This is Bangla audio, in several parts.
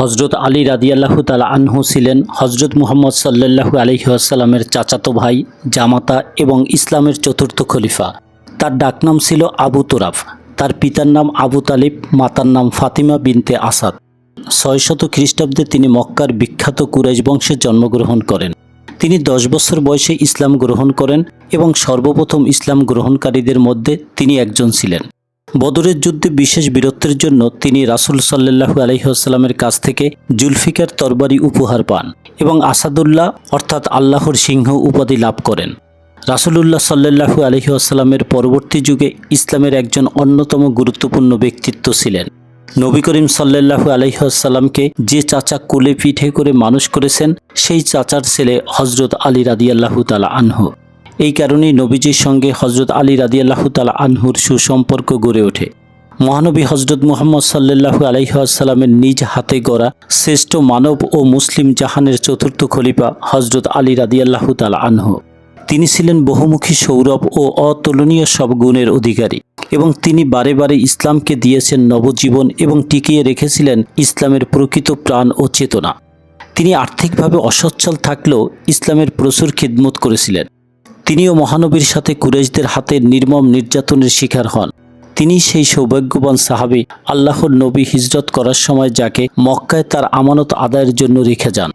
হজরত আলী রাদিয়াল্লাহু তালা আনহু ছিলেন হজরত মুহাম্মদ সাল্লাল্লাহু আলহিহাসাল্লামের চাচাতো ভাই, জামাতা এবং ইসলামের চতুর্থ খলিফা। তার ডাকনাম ছিল আবু তোরাফ। তার পিতার নাম আবু তালিব, মাতার নাম ফাতিমা বিনতে আসাদ। ছয়শত খ্রিস্টাব্দে তিনি মক্কার বিখ্যাত কুরাইশ বংশে জন্মগ্রহণ করেন। তিনি দশ বছর বয়সে ইসলাম গ্রহণ করেন এবং সর্বপ্রথম ইসলাম গ্রহণকারীদের মধ্যে তিনি একজন ছিলেন। বদরের যুদ্ধে বিশেষ বীরত্বের জন্য তিনি রাসুল সাল্লাহু আলহিহাস্লামের কাছ থেকে জুলফিকার তরবারি উপহার পান এবং আসাদুল্লাহ অর্থাৎ আল্লাহর সিংহ উপাধি লাভ করেন। রাসুলুল্লাহ সাল্লাহু আলহিহাস্লামের পরবর্তী যুগে ইসলামের একজন অন্যতম গুরুত্বপূর্ণ ব্যক্তিত্ব ছিলেন। নবী করিম সাল্লাহু আলহিহাস্লামকে যে চাচা কোলে পিঠে করে মানুষ করেছেন, সেই চাচার ছেলে হজরত আলী রাদিয়াল্লাহু তালা আনহু। এই কারণেই নবীজির সঙ্গে হজরত আলী রাদিয়াল্লাহু তালা আনহুর সুসম্পর্ক গড়ে ওঠে। মহানবী হজরত মুহাম্মদ সাল্লাহু আলহিহাস্লামের নিজ হাতে গড়া শ্রেষ্ঠ মানব ও মুসলিম জাহানের চতুর্থ খলিফা হজরত আলী রাদিয়াল্লাহু তালা আনহু। তিনি ছিলেন বহুমুখী সৌরভ ও অতুলনীয় সব গুণের অধিকারী এবং তিনি বারে বারে ইসলামকে দিয়েছেন নবজীবন এবং টিকিয়ে রেখেছিলেন ইসলামের প্রকৃত প্রাণ ও চেতনা। তিনি আর্থিকভাবে অসচ্ছল থাকলেও ইসলামের প্রচুর খিদমত করেছিলেন। তিনিও মহানবীর সাথে কুরেশদের হাতে নির্মম নির্যাতনের শিকার হন। তিনি সেই সৌভাগ্যবান সাহাবি আল্লাহর নবী হিজরত করার সময় যাকে মক্কায় তার আমানত আদায়ের জন্য রেখে যান।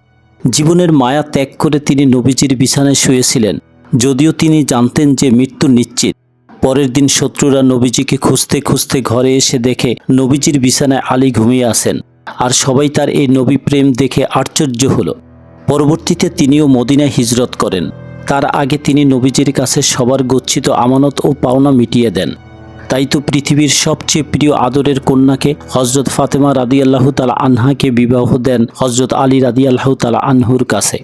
জীবনের মায়া ত্যাগ করে তিনি নবীজির বিছানায় শুয়েছিলেন। যদিও তিনি জানতেন যে মৃত্যু নিশ্চিত। পরের দিন শত্রুরা নবীজিকে খুঁজতে খুঁজতে ঘরে এসে দেখে নবীজির বিছানায় আলী ঘুমিয়ে আসেন আর সবাই তার এই নবী প্রেম দেখে আশ্চর্য হল। পরবর্তীতে তিনিও মদিনায় হিজরত করেন। তার আগে তিনি নবীজির কাছে সবার গচ্ছিত আমানত ও পাওনা মিটিয়ে দেন। তাই তো পৃথিবীর সবচেয়ে প্রিয় আদরের কন্যাকে হজরত ফাতেমা রাদি আল্লাহ তালা আনহাকে বিবাহ দেন হজরত আলী রাদি আল্লাহ তালা আনহুর কাছে।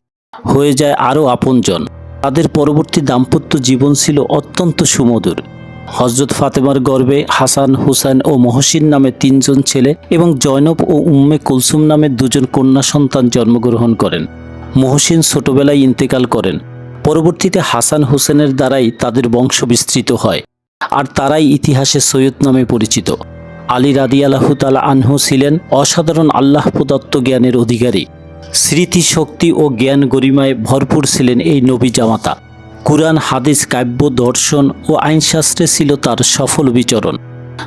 হয়ে যায় আরও আপনজন। তাদের পরবর্তী দাম্পত্য জীবন ছিল অত্যন্ত সুমধুর। হজরত ফাতেমার গর্ভে হাসান, হুসাইন ও মহসিন নামে তিনজন ছেলে এবং জয়নব ও উম্মে কুলসুম নামে দুজন কন্যা সন্তান জন্মগ্রহণ করেন। মহসিন ছোটবেলায় ইন্তেকাল করেন। পরবর্তীতে হাসান হোসেনের দ্বারাই তাদের বংশ বিস্তৃত হয় আর তারাই ইতিহাসে সৈয়দ নামে পরিচিত। আলী রাদি আল্লাহতালা আনহু ছিলেন অসাধারণ আল্লাহ প্রদত্ত জ্ঞানের অধিকারী। স্মৃতি শক্তি ও জ্ঞান গরিমায় ভরপুর ছিলেন এই নবী জামাতা। কুরআন, হাদিস, কাব্য, দর্শন ও আইনশাস্ত্রে ছিল তার সফল বিচরণ।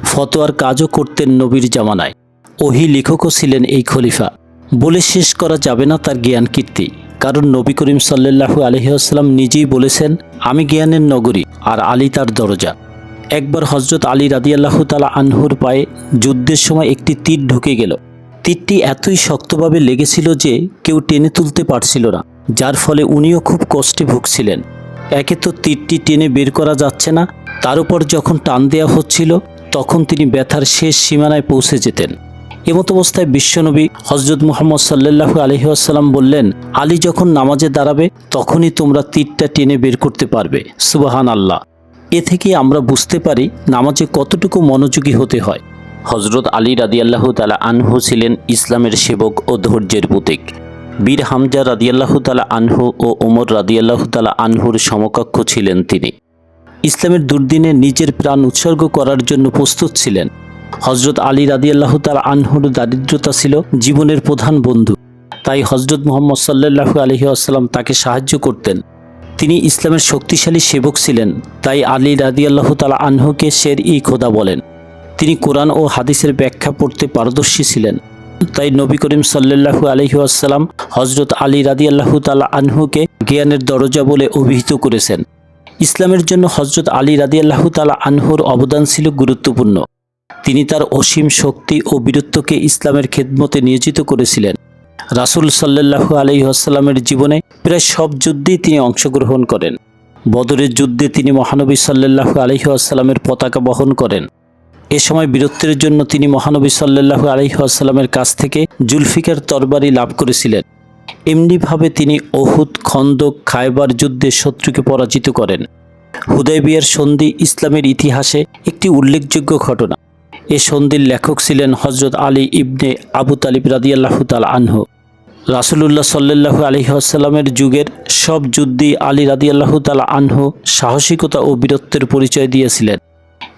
ফতোয়ার কাজও করতেন নবীর জামানায়। ওহি লেখকও ছিলেন এই খলিফা। বলে শেষ করা যাবে না তার জ্ঞান কীর্তি। কারণ নবী করিম সাল্লাহু আলহিহাস্লাম নিজেই বলেছেন, আমি জ্ঞানের নগরী আর আলী তার দরজা। একবার হজরত আলী রাদিয়াল্লাহু তালা আনহুর পায়ে যুদ্ধের সময় একটি তীর ঢুকে গেল। তীরটি এতই শক্তভাবে লেগেছিল যে কেউ টেনে তুলতে পারছিল না, যার ফলে উনিও খুব কষ্টে ভুগছিলেন। একে তো তীরটি টেনে বের করা যাচ্ছে না, তার উপর যখন টান দেওয়া হচ্ছিল, তখন তিনি ব্যথার শেষ সীমানায় পৌঁছে যেতেন। এমত অবস্থায় বিশ্বনবী হজরত মুহাম্মদ সাল্লাহু আলহিহাসাল্লাম বললেন, আলী যখন নামাজে দাঁড়াবে, তখনই তোমরা তীরটা টেনে বের করতে পারবে। সুবাহান আল্লাহ এ থেকে আমরা বুঝতে পারি নামাজে কতটুকু মনোযোগী হতে হয়। হজরত আলী রাদিয়াল্লাহু তালা আনহু ছিলেন ইসলামের সেবক ও ধৈর্যের প্রতীক। বীর হামজা রাদিয়াল্লাহু তালা আনহু ও ওমর রাদিয়াল্লাহু তালা আনহুর সমকক্ষ ছিলেন তিনি। ইসলামের দুর্দিনে নিজের প্রাণ উৎসর্গ করার জন্য প্রস্তুত ছিলেন। হজরত আলী রাদিয়াল্লাহ তাল আনহুর দারিদ্রতা ছিল জীবনের প্রধান বন্ধু। তাই হজরত মোহাম্মদ সাল্লাহু আলহি আসসালাম তাকে সাহায্য করতেন। তিনি ইসলামের শক্তিশালী সেবক ছিলেন, তাই আলী রাদিয়াল্লাহ তালা আনহুকে শের ই খোদা বলেন। তিনি কোরআন ও হাদিসের ব্যাখ্যা পড়তে পারদর্শী ছিলেন। তাই নবী করিম সাল্লাহু আলহি আসসালাম হজরত আলী রাদিয়াল্লাহু তালা আনহুকে জ্ঞানের দরজা বলে অভিহিত করেছেন। ইসলামের জন্য হজরত আলী রাদিয়াল্লাহু তালা আনহুর অবদান ছিল গুরুত্বপূর্ণ। তিনি তার অসীম শক্তি ও বীরত্বকে ইসলামের খেদমতে নিয়োজিত করেছিলেন। রাসুল সাল্লাহু আলহিহাস্লামের জীবনে প্রায় সব যুদ্ধেই তিনি অংশগ্রহণ করেন। বদরের যুদ্ধে তিনি মহানবী সাল্লাহু আলহিহাস্লামের পতাকা বহন করেন। এ সময় বীরত্বের জন্য তিনি মহানবী সাল্লাহু আলহিহাস্লামের কাছ থেকে জুলফিকার তরবারি লাভ করেছিলেন। এমনিভাবে তিনি অহুদ খন্দক, খায়বার যুদ্ধে শত্রুকে পরাজিত করেন। হুদয়বিয়ার সন্ধি ইসলামের ইতিহাসে একটি উল্লেখযোগ্য ঘটনা। এ সন্ধির লেখক ছিলেন হজরত আলী ইবনে আবু তালিব রাদিয়াল্লাহু তাল আনহু। রাসুলুল্লাহ সাল্লাহু আলহিহাস্লামের যুগের সব যুদ্ধই আলী রাদিয়াল্লাহু তাল আনহু সাহসিকতা ও বীরত্বের পরিচয় দিয়েছিলেন।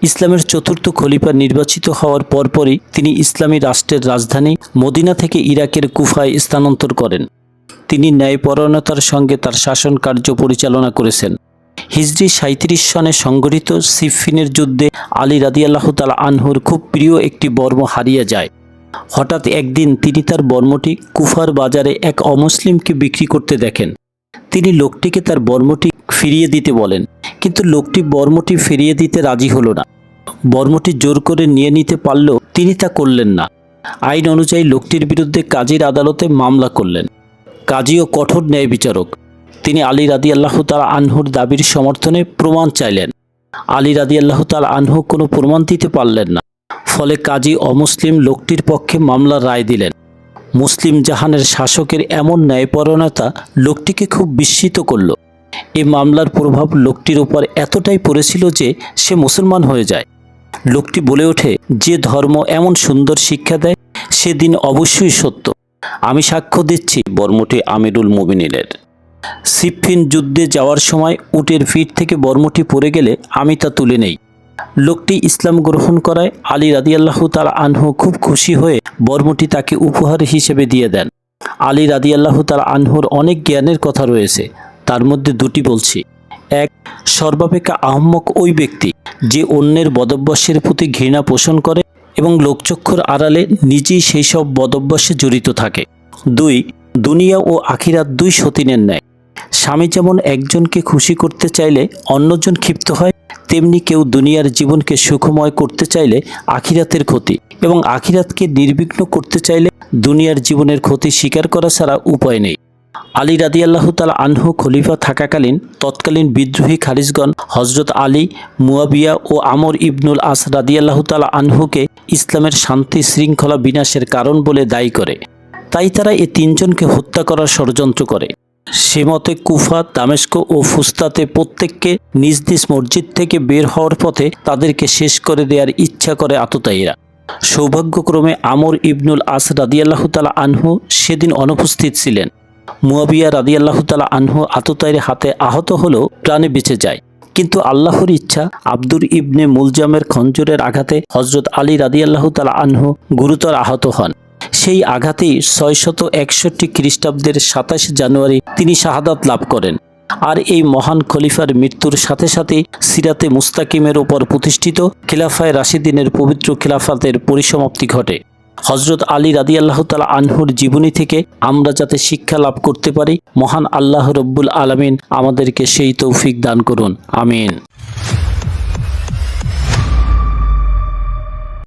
ইসলামের চতুর্থ খলিফা নির্বাচিত হওয়ার পরপরই তিনি ইসলামী রাষ্ট্রের রাজধানী মদিনা থেকে ইরাকের কুফায় স্থানান্তর করেন। তিনি ন্যায়পরায়ণতার সঙ্গে তার শাসন কার্য পরিচালনা করেছেন। হিজরি সাঁত্রিশ সনে সংগঠিত সিফিনের যুদ্ধে আলী রাদিয়াল্লাহ তাল আনহুর খুব প্রিয় একটি বর্ম হারিয়ে যায়। হঠাৎ একদিন তিনি তার বর্মটি কুফার বাজারে এক অমুসলিমকে বিক্রি করতে দেখেন। তিনি লোকটিকে তার বর্মটি ফিরিয়ে দিতে বলেন, কিন্তু লোকটি বর্মটি ফিরিয়ে দিতে রাজি হলো না। বর্মটি জোর করে নিয়ে নিতে পারলেও তিনি তা করলেন না। আইন অনুযায়ী লোকটির বিরুদ্ধে কাজীর আদালতে মামলা করলেন। কাজীও কঠোর ন্যায় বিচারক তিনি আলী রাদি আল্লাহ তাল আনহুর দাবির সমর্থনে প্রমাণ চাইলেন। আলী রাদি আল্লাহ তাল আনহু কোনো প্রমাণ দিতে পারলেন না। ফলে কাজী অমুসলিম লোকটির পক্ষে মামলার রায় দিলেন। মুসলিম জাহানের শাসকের এমন ন্যায়পরণতা লোকটিকে খুব বিস্মিত করল। এই মামলার প্রভাব লোকটির উপর এতটাই পড়েছিল যে সে মুসলমান হয়ে যায়। লোকটি বলে ওঠে, যে ধর্ম এমন সুন্দর শিক্ষা দেয়, সেদিন অবশ্যই সত্য। আমি সাক্ষ্য দিচ্ছি বর্মটি আমিরুল মুবিনের সিফিন যুদ্ধে যাওয়ার সময় উটের ফিট থেকে বর্মটি পড়ে গেলে আমি তা তুলে নেই। লোকটি ইসলাম গ্রহণ করায় আলী রাদিয়াল্লাহু তাল আনহু খুব খুশি হয়ে বর্মটি তাকে উপহার হিসেবে দিয়ে দেন। আলী রাদিয়াল্লাহু তাল আনহুর অনেক জ্ঞানের কথা রয়েছে, তার মধ্যে দুটি বলছি। এক, সর্বাপেক্ষা আহম্মক ওই ব্যক্তি যে অন্যের বদভ্যাসের প্রতি ঘৃণা পোষণ করে এবং লোকচক্ষুর আড়ালে নিজেই সেই সব বদভ্যাসে জড়িত থাকে। দুই, দুনিয়া ও আখিরাত দুই সতীনের ন্যায়। স্বামী যেমন একজনকে খুশি করতে চাইলে অন্যজন ক্ষিপ্ত হয়, তেমনি কেউ দুনিয়ার জীবনকে সুখময় করতে চাইলে আখিরাতের ক্ষতি এবং আখিরাতকে নির্বিঘ্ন করতে চাইলে দুনিয়ার জীবনের ক্ষতি স্বীকার করা ছাড়া উপায় নেই। আলী রাদিয়াল্লাহ তালা আনহু খলিফা থাকাকালীন তৎকালীন বিদ্রোহী খারিজগণ হজরত আলী, মুয়াবিয়া ও আমর ইবনুল আস রাদিয়াল্লাহ তালা আনহুকে ইসলামের শান্তি শৃঙ্খলা বিনাশের কারণ বলে দায়ী করে। তাই তারা এ তিনজনকে হত্যা করার ষড়যন্ত্র করে। সে মতে কুফা, দামেস্ক ও ফুস্তাতে প্রত্যেককে নিজ নিজ মসজিদ থেকে বের হওয়ার পথে তাদেরকে শেষ করে দেওয়ার ইচ্ছা করে আততায়ীরা। সৌভাগ্যক্রমে আমর ইবনুল আস রাদিয়াল্লাহ তালা আনহু সেদিন অনুপস্থিত ছিলেন। মুয়াবিয়া রাদিয়াল্লাহ তালা আনহু আততায়ীর হাতে আহত হলেও প্রাণে বেঁচে যায়। কিন্তু আল্লাহর ইচ্ছা আব্দুর ইবনে মুলজামের খঞ্জরের আঘাতে হজরত আলী রাদিয়াল্লাহ তালা আনহু গুরুতর আহত হন। সেই আঘাতেই ছয়শত একষট্টি খ্রিস্টাব্দের সাতাশ জানুয়ারি তিনি শাহাদাত লাভ করেন। আর এই মহান খলিফার মৃত্যুর সাথে সাথে সিরাতে মুস্তাকিমের ওপর প্রতিষ্ঠিত খিলাফায় রাশিদিনের পবিত্র খিলাফাতের পরিসমাপ্তি ঘটে। হজরত আলী রাদি আল্লাহ তালা আনহুর জীবনী থেকে আমরা যাতে শিক্ষা লাভ করতে পারি, মহান আল্লাহ রব্বুল আলমিন আমাদেরকে সেই তৌফিক দান করুন। আমিন।